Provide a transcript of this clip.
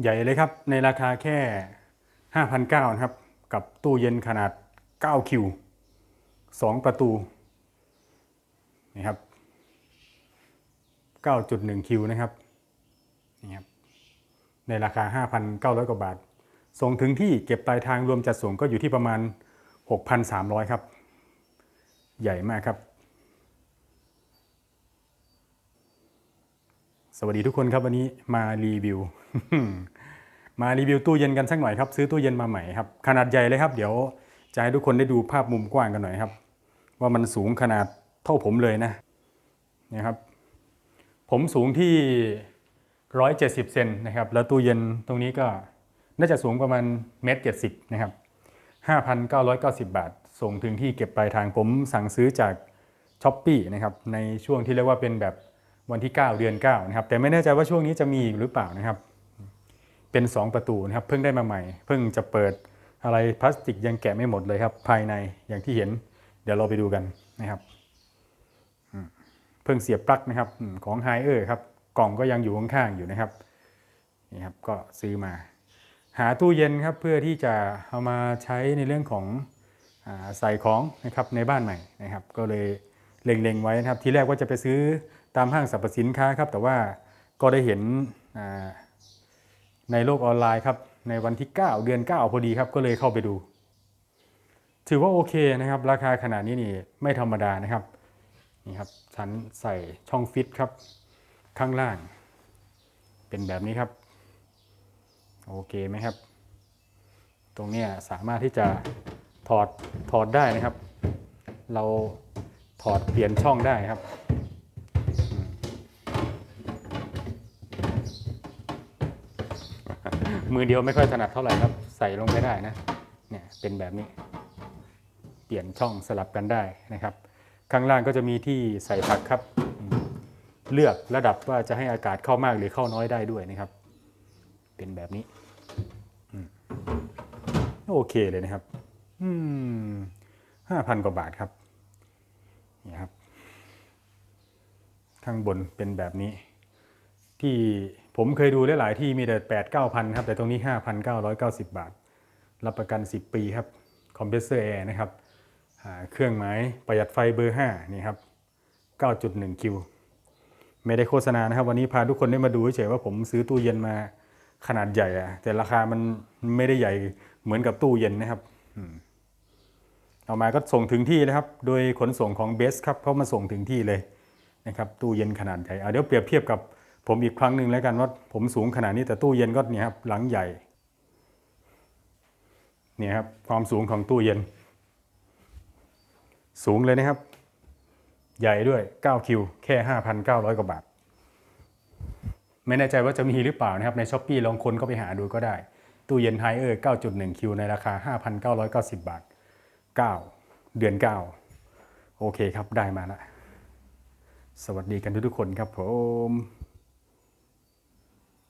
ใหญ่เลยครับ ในราคาแค่ 5,900นะครับ กับตู้เย็นขนาด 9 คิว 2 ประตูนี่ครับ 9.1 คิวนะครับนี่ครับ ในราคา 5,900 กว่าบาท ส่งถึงที่เก็บปลายทางรวมจัดส่งก็อยู่ที่ประมาณ 6,300 ครับ ใหญ่มากครับ สวัสดีทุกคนครับวันนี้มารีวิว มารีวิวตู้เย็นกันสักหน่อยครับ ซื้อตู้เย็นมาใหม่ครับ ขนาดใหญ่เลยครับ เดี๋ยวจะให้ทุกคนได้ดูภาพมุมกว้างกันหน่อยครับ ว่ามันสูงขนาดเท่าผมเลยนะนี่ครับ ผมสูงที่ 170เซนนะครับ แล้วตู้เย็นตรงนี้ก็น่าจะสูงประมาณเมตรเจ็ดสิบนะครับ 5,990 บาท ส่งถึงที่เก็บปลายทางผมสั่งซื้อจากช้อปปีนะครับในช่วงที่เรียกว่าเป็นแบบ วันที่ 9 เดือน9นะครับแต่ไม่แน่ใจว่าช่วงนี้จะมีอีกหรือเปล่านะครับ เป็น 2 ประตูนะครับเพิ่งได้มาใหม่ เพิ่งจะเปิดอะไรพลาสติกยังแกะไม่หมดเลยครับ ภายในอย่างที่เห็น เดี๋ยวเราไปดูกันนะครับเพิ่งเสียบปลั๊กนะครับของไฮเออร์ครับกล่องก็ยังอยู่ข้างๆอยู่นะครับนี่ครับก็ซื้อมา หาตู้เย็นครับเพื่อที่จะเอามาใช้ในเรื่องของอใส่ของนะครับในบ้านใหม่นะครับ ก็เลย เล็งๆไว้นะครับ ทีแรกว่าจะไปซื้อตามห้างสรรพสินค้าครับ แต่ว่าก็ได้เห็นในโลกออนไลน์ครับ ในวันที่ 9 เดือน 9 พอดีครับ ก็เลยเข้าไปดู ถือว่าโอเคนะครับ ราคาขนาดนี้นี่ไม่ธรรมดานะครับนี่ครับชั้นใส่ช่องฟิตครับ ข้างล่าง เป็นแบบนี้ครับ โอเคไหมครับ ตรงนี้สามารถที่จะถอดถอดได้นะครับ เรา ถอดเปลี่ยนช่องได้ครับ มือเดียวไม่ค่อยถนัดเท่าไหร่ครับ ใส่ลงไปได้นะ เนี่ยเป็นแบบนี้ เปลี่ยนช่องสลับกันได้นะครับ ข้างล่างก็จะมีที่ใส่ผักครับ เลือกระดับว่าจะให้อากาศเข้ามากหรือเข้าน้อยได้ด้วยนะครับ เป็นแบบนี้โอเคเลยนะครับ อืมห้าพันกว่าบาทครับ นี่ครับ ข้างบนเป็นแบบนี้ ที่ผมเคยดูหลายๆที่มีแต่แปดเก้าพันครับ แต่ตรงนี้ห้าพันเก้าร้อยเก้าสิบบาท รับประกันสิบปีครับ คอมเพรสเซอร์แอร์นะครับ เครื่องหมายประหยัดไฟเบอร์ห้านี่ครับเก้าจุดหนึ่งคิวไม่ได้โฆษณานะครับวันนี้พาทุกคนได้มาดูเฉยๆว่าผมซื้อตู้เย็นมาขนาดใหญ่อะแต่ราคามันไม่ได้ใหญ่เหมือนกับตู้เย็นนะครับอืม เอามาก็ส่งถึงที่นะครับ โดยขนส่งของเบสครับเขามาส่งถึงที่เลยนะครับตู้เย็นขนาดใหญ่เอาเดี๋ยวเปรียบเทียบกับผมอีกครั้งหนึ่งแล้วกันว่าผมสูงขนาดนี้แต่ตู้เย็นก็เนี่ยครับหลังใหญ่เนี่ยครับความสูงของตู้เย็น สูงเลยนะครับ ใหญ่ด้วย9คิวแค่ 5,900 กว่าบาท ไม่แน่ใจว่าจะมีหรือเปล่านะครับในช้อปปีลองคนก็ไปหาดูก็ได้ ตู้เย็นไฮเออร์9.1คิวในราคา 5,990 บาท 9 เดือน 9 โอเคครับได้มาแล้วสวัสดีกันทุกๆคนครับผม